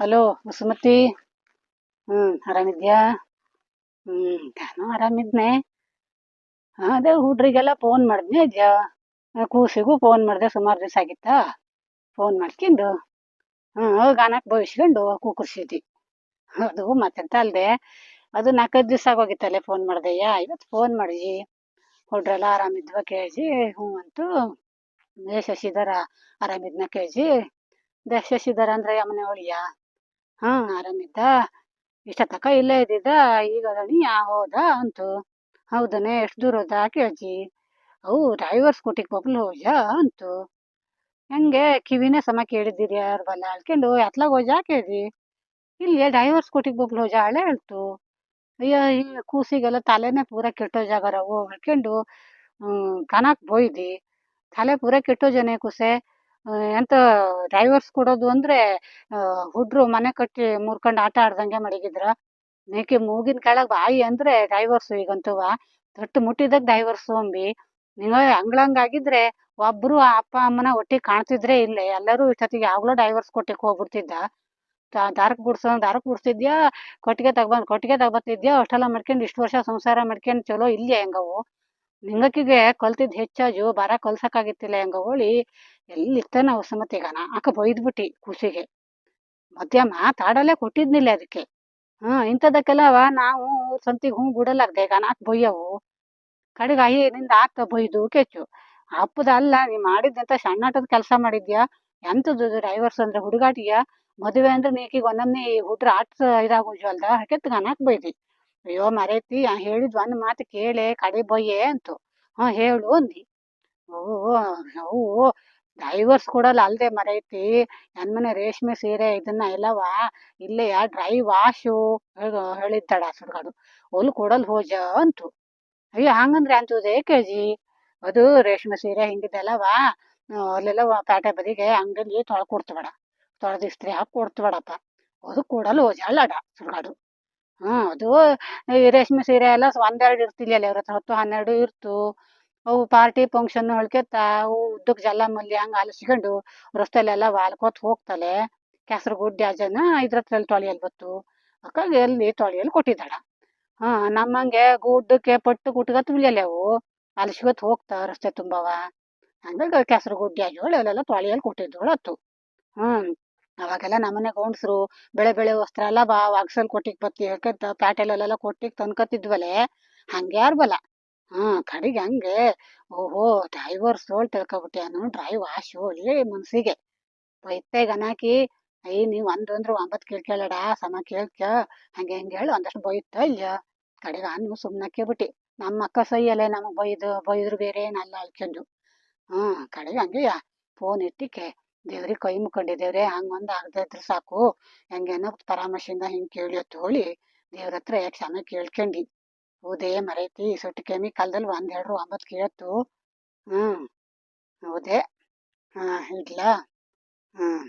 Hello basmati. ಹ್ಮ್. ಆರಾಮಿದ್ಯಾ? ಹ್ಮ್ ನಾನು ಆರಾಮಿದ್ನೆ. ಅದೇ ಹುಡ್ರಿಗೆಲ್ಲ phone ಮಾಡಿದ್ನೆ ಇದ್ಯಾ? ಕೂಸಿಗೂ ಫೋನ್ ಮಾಡಿದೆ ಸುಮಾರು ದಿವಸ ಆಗಿತ್ತಾ? ಫೋನ್ ಮಾಡ್ಕೊಂಡು ಹ್ಮ್ ಗಾನಕ್ ಬಯಸ್ಕೊಂಡು ಕೂಕುರ್ಸಿದ್ವಿ. ಅದು ಮತ್ತೆಂತ ಅಲ್ದೆ ಅದು ನಾಲ್ಕೈದು ದಿವಸ ಆಗೋಗಿತ್ತಲ್ಲೇ ಫೋನ್ ಮಾಡ್ದೆಯಾ? ಇವತ್ತು ಫೋನ್ ಮಾಡಿ. ಹುಡ್ರೆಲ್ಲ ಆರಾಮಿದ್ವ ಕೇಳಿಸಿ ಹ್ಞೂ ಅಂತೂ. ಶಶಿಧರ ಆರಾಮಿದ್ನ ಕೆ ಜಿ ಶಶಿಧರ ಅಂದ್ರೆ ಯಮನೆ ಒಳಿಯ ಹಾ ಆರಾಮಿದ್ದ ಇಷ್ಟತಕ ಇಲ್ಲೇ ಇದ್ದಿದ್ದ? ಈಗ ಅದನಿ ಹೋದ ಅಂತು. ಹೌದನೆ ಎಷ್ಟು ದೂರ ಹೋದ ಕೇಳ್ಜಿ ಅವು ಡ್ರೈವರ್ ಸ್ಕೂಟಿಗೆ ಬಬ್ಲು ಹೋಜ ಅಂತು. ಹೆಂಗೆ ಕಿವಿನೇ ಸಮ ಕೇಳಿದ್ದೀರಿ ಯಾರು ಬಲ್ಲ? ಅಳ್ಕೊಂಡು ಎತ್ಲಾಗ ಹೋಜ ಕೇಳಿ ಇಲ್ಲಿ ಡ್ರೈವರ್ ಸ್ಕೂಟಿಗೆ ಬಬ್ಲು ಹೋಜ ಹಳೆ ಹೇಳ್ತು. ಅಯ್ಯ ಈ ಕೂಸಿಗೆಲ್ಲ ತಲೆನೇ ಪೂರ ಕೆಟ್ಟೋ ಜಾಗರವು. ಹೇಳ್ಕೊಂಡು ಹ್ಮ್ ಕನಕ್ ಬೋಯ್ದಿ. ತಲೆ ಪೂರ ಕೆಟ್ಟೋ ಜನ ಕೂಸೆ. ಎಂತ ಡೈವರ್ಸ್ ಕೊಡೋದು ಅಂದ್ರೆ ಹುಡ್ರು ಮನೆ ಕಟ್ಟಿ ಮುರ್ಕೊಂಡು ಆಟ ಆಡ್ದಂಗೆ ಮಡಗಿದ್ರ. ಮೇಕೆ ಮೂಗಿನ ಕೆಳಗ್ ಬಾಯಿ ಅಂದ್ರೆ ಡೈವರ್ಸ್ ಈಗಂತೂವ. ತೊಟ್ಟು ಮುಟ್ಟಿದಾಗ ಡೈವರ್ಸ್ ಅಂಬಿ. ನೀವು ಹಂಗ್ಳಂಗಾಗಿದ್ರೆ ಒಬ್ರು ಅಪ್ಪ ಅಮ್ಮನ ಒಟ್ಟಿಗೆ ಕಾಣ್ತಿದ್ರೆ ಇಲ್ಲೇ. ಎಲ್ಲರೂ ಇಷ್ಟೊತ್ತಿಗೆ ಯಾವಾಗ್ಲೂ ಡೈವರ್ಸ್ ಕೊಟ್ಟಿಗೆ ಹೋಗ್ಬಿಡ್ತಿದ್ದ. ದಾರಕ್ ಬಿಡ್ಸೋ, ದಾರಕ್ ಬಿಡ್ಸಿದ್ಯಾ ಕೊಟ್ಟಿಗೆ ತಗೊಂಡ್ ಕೊಟ್ಟಿಗೆ ತಗೋತಿದ್ಯಾ ಅಷ್ಟೆಲ್ಲ ಮಾಡ್ಕೊಂಡು ಇಷ್ಟು ವರ್ಷ ಸಂಸಾರ ಮಾಡ್ಕೊಂಡ್ ಚಲೋ ಇಲ್ಲೇ ಹೆಂಗವು? ನಿಂಗಕ್ಕಿಗೆ ಕಲ್ತಿದ್ ಹೆಚ್ಚಾಜು ಬರ ಕಲ್ಸಕ್ಕಾಗಿತ್ತಿಲ್ಲ ಹೆಂಗ ಹೋಳಿ ನಾವು ವಸುಮತಿಗನ ಆಕ ಬೈದ್ಬಿಟ್ಟಿ ಖುಷಿಗೆ ಮಧ್ಯ ಮಾತಾಡಲೇ ಕೊಟ್ಟಿದ್ನಿಲ್ಲ ಅದಕ್ಕೆ ಹಾ, ಇಂಥದಕ್ಕೆಲ್ಲವ ನಾವು ಸಂತಿಗೆ ಹೂ ಬಿಡಲಾಗ್ದೆ ಈಗ ನಾಕ್ ಬೊಯ್ಯವು ಕಡೆಗಾಯಿ ನಿಂದ ಆಗ್ತ ಬೈದು ಕೆಚ್ಚು. ಅಪ್ಪದ ಅಲ್ಲ, ನೀ ಮಾಡಿದ್ದಂತ ಸಣ್ಣಾಟದ ಕೆಲಸ ಮಾಡಿದ್ಯಾ? ಎಂತದ್ದು ಡ್ರೈವರ್ಸ್ ಅಂದ್ರೆ ಹುಡುಗಾಟಿಯ? ಮದುವೆ ಅಂದ್ರೆ ನೀಕಿಗೆ ಒಂದೊಮ್ಮೆ ಹುಡ್ರ ಆಟ ಇದಾಗೋಜು ಅಲ್ದ? ಹಕೆತ್ ಗನಾಕ್ ಬೈದಿ. ಅಯ್ಯೋ ಮರೈತಿ ಹೇಳಿದ್ ಒಂದ್ ಮಾತು ಕೇಳೆ, ಕಡೆ ಬೊಯ್ಯೆ ಅಂತು. ಹಾ, ಹೇಳು ಅಂದಿ. ಓ ಅವು ಡ್ರೈವರ್ಸ್ ಕೊಡಲ್ಲ ಅಲ್ದೆ ಮರೈತಿ. ನನ್ ಮನೆ ರೇಷ್ಮೆ ಸೀರೆ ಇದನ್ನ ಎಲ್ಲವ ಇಲ್ಲೇ ಡ್ರೈ ವಾಶು ಹೇಳಿದ್ದಾಳ ಸುಡ್ಗಾಡು. ಒಲ್ ಕೊಡಲ್ ಹೋಜ ಅಂತು. ಅಯ್ಯೋ, ಹಂಗಂದ್ರೆ ಅನ್ತುದೇ ಕೆ ಜಿ ಅದು ರೇಷ್ಮೆ ಸೀರೆ ಹಿಂಗಿದೆಲ್ಲವಾ. ಅಲ್ಲೆಲ್ಲ ಪ್ಯಾಟೆ ಬದಿಗೆ ಅಂಗಡಿಲಿ ತೊಳ್ಕೊಡ್ತಬೇಡ ಕೊಡ್ತಬೇಡ ತೊಳ್ದು ಇಸ್ತ್ರಿ ಹಾಕಿ ಕೊಡ್ತಬೇಡಪ್ಪ ಅದು ಕೊಡಲ್ ಹೋಜ ಅಲ್ಲಡ ಸುಡ್ಗಾಡು. ಹ್ಮ್, ಅದು ರೇಷ್ಮೆ ಸೀರೆ ಎಲ್ಲ ಒಂದೆರಡು ಇರ್ತಿಲ್ಲ ಅವ್ರ ಹತ್ರ ಹತ್ತು ಹನ್ನೆರಡು ಇರ್ತು. ಅವು ಪಾರ್ಟಿ ಫಂಕ್ಷನ್ ಹೊಳ್ಕೆತ್ತ ಅವು ಉದ್ದಕ್ಕೆ ಜಲ್ಲ ಮಲ್ಲಿ ಹಂಗೆ ಅಲಸ್ಕೊಂಡು ರಸ್ತೆಲೆಲ್ಲ ವಾಲ್ಕೋತ್ ಹೋಗ್ತಲೆ ಕೆಸರು ಗುಡ್ಡೆ ಇದ್ರ ಜನ ಇದ್ರತ್ರಲ್ಲಿ ತೊಳೆಯಲ್ ಬತ್ತು. ಅಕ್ಕಾಗ ಎಲ್ಲಿ ತೊಳೆಯಲ್ಲಿ ಕೊಟ್ಟಿದ್ದಾಳ. ಹಾ, ನಮ್ಮಂಗೆ ಗುಡ್ಡಕ್ಕೆ ಪಟ್ಟು ಕುಟ್ಕತ್ ಬಿಳಿಯಲ್ಲ ಅವು. ಅಲಸ್ಕೊತ್ ಹೋಗ್ತಾ ರಸ್ತೆ ತುಂಬವ. ಹಂಗಾಗಿ ಕೆಸರು ಗುಡ್ಡೆ ಆಗಿ ಅಲ್ಲೆಲ್ಲ ತೊಳೆಯಲ್ಲಿ ಕೊಟ್ಟಿದ್ದೋಳು ಅತ್ತು. ಹ್ಮ್. ಅವಾಗೆಲ್ಲ ನಮ್ಮನೆ ಗೌಂಡ್ಸ್ರು ಬೆಳೆ ಬೆಳೆ ವಸ್ತ್ರ ಎಲ್ಲ ಬಾ ವಾಕ್ಸಲ್ ಕೊಟ್ಟಿಗೆ ಬತ್ತಿ ಯಾಕಂತ ಪ್ಯಾಟೆಲೆಲ್ಲ ಕೊಟ್ಟಿಗ್ ತಂದ್ಕತ್ತಿದ್ವಲೆ ಹಂಗ್ಯಾರ್ ಬಲ? ಹ್ಮ್ ಕಡೆಗೆ ಹಂಗೆ. ಓಹೋ, ಡ್ರೈವರ್ ಸೋಲ್ ತಿಳ್ಕೊಬಿಟ್ಯಾನು ಡ್ರೈವ್ ಆ ಶೋಳಿ ಮನ್ಸಿಗೆ. ಪೈತೆ ಗನಾಕಿ ಅಯ್ಯ ನೀವ್ ಅಂದ್ರೆ ಒಂಬತ್ ಕೇಳ್ಕೇಳಡ ಸಮ ಕೇಳ್ಕ ಹಂಗೆ ಹಂಗೆ ಹೇಳಿ, ಒಂದಷ್ಟು ಬೈತ ಇಲ್ಲ ಕಡೆಗೆ ಅನ್ನು ಸುಮ್ನಕ್ಕೆ ಬಿಟ್ಟಿ ನಮ್ಮ ಅಕ್ಕ ಸೈಯಲ್ಲೇ ನಮಗ್ ಬೈದು, ಬೈದ್ರು ಬೇರೆ ಏನಲ್ಲ ಅಳ್ಕೊಂಡು ಹ್ಮ್ ಕಡೆಗೆ ಹಂಗೆ ಫೋನ್ ಇಟ್ಟಿಕೆ. ದೇವ್ರಿಗೆ ಕೈ ಮುಕ್ಕೊಂಡೆ. ದೇವ್ರೆ, ಹಂಗ್ ಒಂದ್ ಆಗದೆ ಇದ್ರೆ ಸಾಕು. ಹೆಂಗೇನೋ ಪರಾಮರ್ಶೆಯಿಂದ ಹಿಂಗೆ ಕೇಳಿ ಹೋಳಿ, ದೇವ್ರ ಹತ್ರ ಕ್ಷಮೆ ಕೇಳ್ಕೊಂಡಿ? ಹೌದೇ ಮರೈತಿ, ಸುಟ್ಟು ಕೆಮಿಕಲ್ದಲ್ಲಿ ಒಂದು, ಎರಡು, ಒಂಬತ್ತು ಕೇಳತ್ತು ಹ್ಞೂ ಹೌದೇ. ಹಾಂ, ಇಡ್ಲಾ? ಹ್ಮ್.